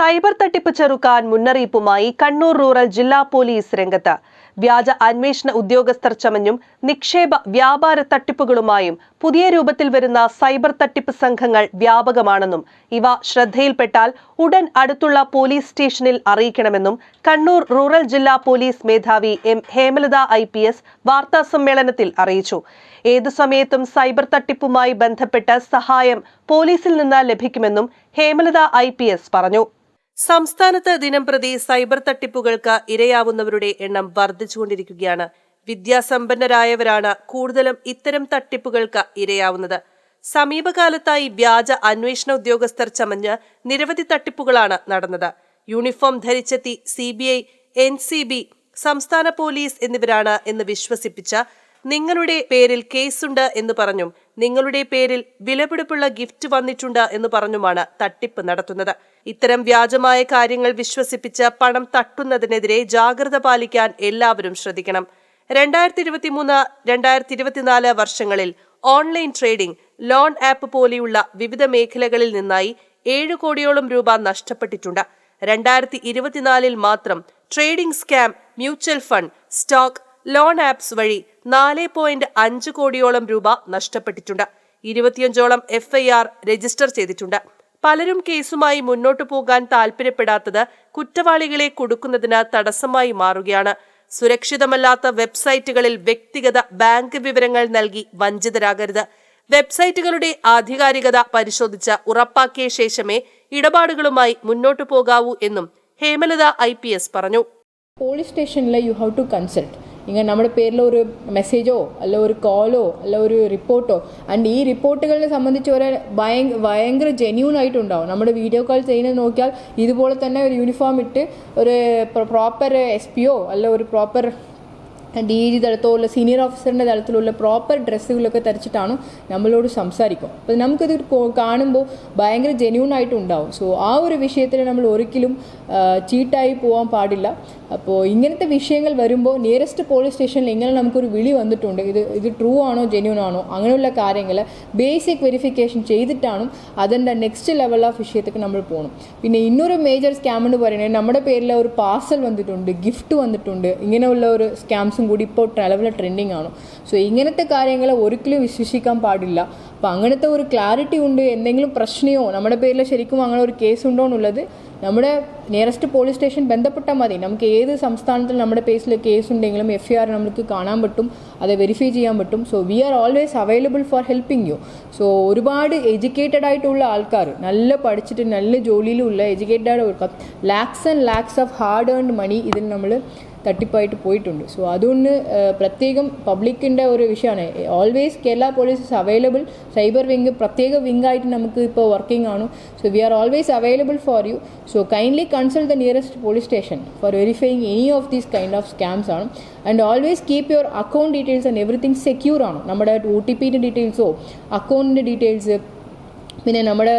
Cyber തട്ടിപ്പ് ചെറുക്കാൻ മുന്നറിയിപ്പുമായി കണ്ണൂർ റൂറൽ ജില്ലാ പോലീസ് രംഗത്ത്. വ്യാജ അന്വേഷണ ഉദ്യോഗസ്ഥർ ചമഞ്ഞും നിക്ഷേപ വ്യാപാര തട്ടിപ്പുകളുമായും പുതിയ രൂപത്തിൽ വരുന്ന സൈബർ തട്ടിപ്പ് സംഘങ്ങൾ വ്യാപകമാണെന്നും ഇവ ശ്രദ്ധയിൽപ്പെട്ടാൽ ഉടൻ അടുത്തുള്ള പോലീസ് സ്റ്റേഷനിൽ അറിയിക്കണമെന്നും കണ്ണൂർ റൂറൽ ജില്ലാ പോലീസ് മേധാവി M Hemalatha I P S വാർത്താസമ്മേളനത്തിൽ അറിയിച്ചു. ഏതു സമയത്തും സൈബർ തട്ടിപ്പുമായി ബന്ധപ്പെട്ട സഹായം പോലീസിൽ നിന്ന് ലഭിക്കുമെന്നും ഹേമലത ഐ പറഞ്ഞു. സംസ്ഥാനത്ത് ദിനംപ്രതി സൈബർ തട്ടിപ്പുകൾക്ക് ഇരയാവുന്നവരുടെ എണ്ണം വർദ്ധിച്ചുകൊണ്ടിരിക്കുകയാണ്. വിദ്യാസമ്പന്നരായവരാണ് കൂടുതലും ഇത്തരം തട്ടിപ്പുകൾക്ക് ഇരയാവുന്നത്. സമീപകാലത്തായി വ്യാജ അന്വേഷണ ഉദ്യോഗസ്ഥർ ചമഞ്ഞ് നിരവധി തട്ടിപ്പുകളാണ് നടന്നത്. Uniform ധരിച്ചെത്തി C B I N C B സംസ്ഥാന പോലീസ് എന്നിവരാണ് എന്ന് വിശ്വസിപ്പിച്ച നിങ്ങളുടെ പേരിൽ കേസുണ്ട് എന്ന് പറഞ്ഞും നിങ്ങളുടെ പേരിൽ വിലപിടിപ്പുള്ള ഗിഫ്റ്റ് വന്നിട്ടുണ്ട് എന്ന് പറഞ്ഞുമാണ് തട്ടിപ്പ് നടത്തുന്നത്. ഇത്തരം വ്യാജമായ കാര്യങ്ങൾ വിശ്വസിപ്പിച്ച് പണം തട്ടുന്നതിനെതിരെ ജാഗ്രത പാലിക്കാൻ എല്ലാവരും ശ്രദ്ധിക്കണം. രണ്ടായിരത്തി ഇരുപത്തിമൂന്ന് രണ്ടായിരത്തി ഇരുപത്തിനാല് വർഷങ്ങളിൽ ഓൺലൈൻ ട്രേഡിംഗ് ലോൺ ആപ്പ് പോലെയുള്ള വിവിധ മേഖലകളിൽ നിന്നായി ഏഴ് കോടിയോളം രൂപ നഷ്ടപ്പെട്ടിട്ടുണ്ട്. രണ്ടായിരത്തി ഇരുപത്തിനാലിൽ മാത്രം trading scam mutual fund stock loan apps വഴി നാല് പോയിന്റ് അഞ്ച് കോടിയോളം രൂപ നഷ്ടപ്പെട്ടിട്ടുണ്ട്. ഇരുപത്തിയഞ്ചോളം എഫ്ഐആർ രജിസ്റ്റർ ചെയ്തിട്ടുണ്ട്. പലരും കേസുമായി മുന്നോട്ടു പോകാൻ താൽപര്യപ്പെടാത്തത് കുറ്റവാളികളെ കൊടുക്കുന്നതിന് തടസ്സമായി മാറുകയാണ്. സുരക്ഷിതമല്ലാത്ത വെബ്സൈറ്റുകളിൽ വ്യക്തിഗത ബാങ്ക് വിവരങ്ങൾ നൽകി വഞ്ചിതരാകരുത്. വെബ്സൈറ്റുകളുടെ ആധികാരികത പരിശോധിച്ച് ഉറപ്പാക്കിയ ശേഷമേ ഇടപാടുകളുമായി മുന്നോട്ടു പോകാവൂ എന്നും ഹേമലത ഐ പറഞ്ഞു. പോലീസ് സ്റ്റേഷനിലെ യു ഹാവ് ടു കൺസൾട്ട്. ഇങ്ങനെ നമ്മുടെ പേരിൽ ഒരു മെസ്സേജോ അല്ല ഒരു കോളോ അല്ല ഒരു റിപ്പോർട്ടോ ആൻഡ് ഈ റിപ്പോർട്ടുകളെ സംബന്ധിച്ച് ഒരു ഭയ ഭയങ്കര ജെന്യൂൺ ആയിട്ടുണ്ടാവും. നമ്മുടെ വീഡിയോ കോൾ ചെയ്യുന്നത് നോക്കിയാൽ ഇതുപോലെ തന്നെ ഒരു യൂണിഫോം ഇട്ട് ഒരു പ്രോപ്പർ എസ് പിയോ അല്ല ഒരു പ്രോപ്പർ ഡി ജി തലത്തോ ഉള്ള സീനിയർ ഓഫീസറിന്റെ തലത്തിലുള്ള പ്രോപ്പർ ഡ്രസ്സുകളൊക്കെ ധരിച്ചിട്ടാണ് നമ്മളോട് സംസാരിക്കും അപ്പോൾ നമുക്കിത് കാണുമ്പോൾ ഭയങ്കര ജെന്യൂൺ ആയിട്ടുണ്ടാവും. സോ ആ ഒരു വിഷയത്തിൽ നമ്മൾ ഒരിക്കലും ചീട്ടായി പോകാൻ പാടില്ല. അപ്പോൾ ഇങ്ങനത്തെ വിഷയങ്ങൾ വരുമ്പോൾ നിയറസ്റ്റ് പോലീസ് സ്റ്റേഷനിൽ ഇങ്ങനെ നമുക്കൊരു വിളി വന്നിട്ടുണ്ട്? ഇത് ഇത് ട്രൂ ആണോ ജെന്യൂൺ ആണോ? അങ്ങനെയുള്ള കാര്യങ്ങൾ ബേസിക് വെരിഫിക്കേഷൻ ചെയ്തിട്ടാണ് അതിന്റെ നെക്സ്റ്റ് ലെവൽ ഓഫ് വിഷയത്തേക്ക് നമ്മൾ പോകണം പിന്നെ ഇന്നൊരു മേജർ സ്കാം എന്ന് പറയുന്നത് നമ്മുടെ പേരിൽ ഒരു പാർസൽ വന്നിട്ടുണ്ട് ഗിഫ്റ്റ് വന്നിട്ടുണ്ട്. ഇങ്ങനെയുള്ള ഒരു സ്കാംസും കൂടി ഇപ്പോൾ നിലവിലെ ട്രെൻഡിങ് ആണ്. സോ ഇങ്ങനത്തെ കാര്യങ്ങൾ ഒരിക്കലും വിശ്വസിക്കാൻ പാടില്ല. അപ്പോൾ അങ്ങനത്തെ ഒരു ക്ലാരിറ്റി ഉണ്ട് എന്തെങ്കിലും പ്രശ്നമോ നമ്മുടെ പേരിൽ ശരിക്കും അങ്ങനെ ഒരു കേസ് ഉണ്ടോ എന്നുള്ളത് നമ്മുടെ നിയറസ്റ്റ് പോലീസ് സ്റ്റേഷൻ ബന്ധപ്പെട്ടാൽ മതി. നമുക്ക് ഏത് സംസ്ഥാനത്തിൽ നമ്മുടെ പേസിൽ കേസ് ഉണ്ടെങ്കിലും എഫ് ആർ നമുക്ക് കാണാൻ പറ്റും അത് വെരിഫൈ ചെയ്യാൻ പറ്റും. So we are always available for helping you so ഒരുപാട് എഡ്യൂക്കേറ്റഡ് ആയിട്ടുള്ള ആൾക്കാർ നല്ല പഠിച്ചിട്ട് നല്ല ജോലിയിലുള്ള എഡ്യൂക്കേറ്റഡ് ആയിട്ട് lakhs and lakhs of hard earned money ഇതിൽ നമ്മൾ തട്ടിപ്പായിട്ട് പോയിട്ടുണ്ട്. സോ അതുകൊണ്ട് പ്രത്യേകം പബ്ലിക്കിന്റെ ഒരു വിഷയമാണ് always Kerala police is available cyber wing പ്രത്യേക വിങ് ആയിട്ട് നമുക്ക് ഇപ്പോൾ വർക്കിംഗ് ആണ് so we are always available for you so kindly consult the nearest police station for verifying any of these kind of scams ആണ്. And always keep your account details and everything secure ആണ്. നമ്മുടെ O T പിന്റെ ഡീറ്റെയിൽസോ അക്കൗണ്ടിന്റെ details പിന്നെ നമ്മുടെ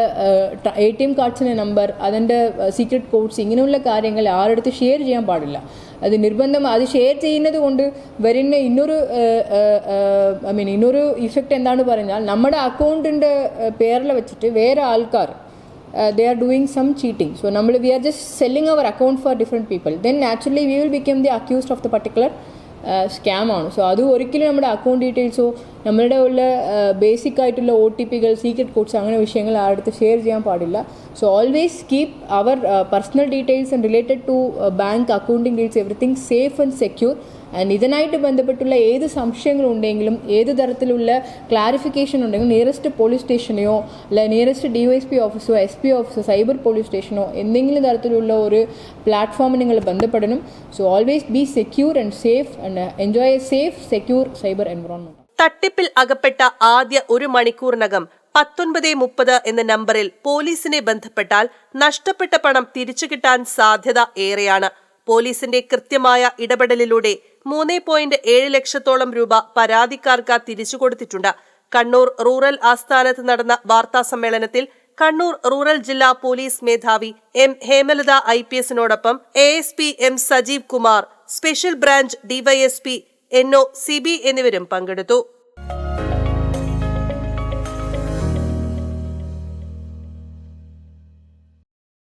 A T M കാർഡ്സിന്റെ number അതിന്റെ secret codes ഇങ്ങനെയുള്ള കാര്യങ്ങൾ ആരുടെ ഷെയർ ചെയ്യാൻ പാടില്ല. അത് നിർബന്ധം അത് ഷെയർ ചെയ്യുന്നത് കൊണ്ട് വരുന്ന ഇന്നൊരു ഐ മീൻ ഇന്നൊരു ഇഫക്റ്റ് എന്താണെന്ന് പറഞ്ഞാൽ നമ്മുടെ അക്കൗണ്ടിന്റെ പേരിൽ വെച്ചിട്ട് വേറെ ആൾക്കാർ they are doing some cheating so നമ്മൾ we are just selling our account for different people then naturally we will become the accused of the particular സ്കാമാണ് so അത് ഒരിക്കലും നമ്മുടെ അക്കൗണ്ട് ഡീറ്റെയിൽസോ നമ്മളുടെ ഉള്ള ബേസിക് ആയിട്ടുള്ള ഒ ടി പികൾ സീക്രട്ട് കോഡ്സ് അങ്ങനെ വിഷയങ്ങൾ ആരുടെ ഷെയർ ചെയ്യാൻ പാടില്ല. So always keep our personal details and related to bank accounting details everything safe and secure and ഇതിനായിട്ട് ബന്ധപ്പെട്ടുള്ള ഏത് സംശയങ്ങളുണ്ടെങ്കിലും ഏത് തരത്തിലുള്ള ക്ലാരിഫിക്കേഷൻ ഉണ്ടെങ്കിലും നിയറസ്റ്റ് പോലീസ് സ്റ്റേഷനെയോ അല്ല nearest D Y S P ഓഫീസോ S P ഓഫീസോ സൈബർ പോലീസ് സ്റ്റേഷനോ എന്തെങ്കിലും തരത്തിലുള്ള ഒരു പ്ലാറ്റ്ഫോമിൽ നിങ്ങൾ ബന്ധപ്പെടണം. So always be secure and safe and enjoy a safe secure cyber environment തട്ടിപ്പിൽ അകപ്പെട്ട ആദ്യ ഒരു മണിക്കൂറിനകം പത്തൊൻപത് മുപ്പത് എന്ന നമ്പറിൽ പോലീസിനെ ബന്ധപ്പെട്ടാൽ നഷ്ടപ്പെട്ട പണം തിരിച്ചു കിട്ടാൻ സാധ്യത ഏറെയാണ്. പോലീസിന്റെ കൃത്യമായ ഇടപെടലിലൂടെ മൂന്ന് പോയിന്റ് ഏഴ് ലക്ഷത്തോളം രൂപ പരാതിക്കാർക്ക് തിരിച്ചു കൊടുത്തിട്ടുണ്ട്. കണ്ണൂർ റൂറൽ ആസ്ഥാനത്ത് നടന്ന വാർത്താ സമ്മേളനത്തിൽ കണ്ണൂർ റൂറൽ ജില്ലാ പോലീസ് മേധാവി M Hemalatha I P എസിനോടൊപ്പം A S P M Sajeev Kumar special branch DYSP N O Sibi എന്നിവരും പങ്കെടുത്തു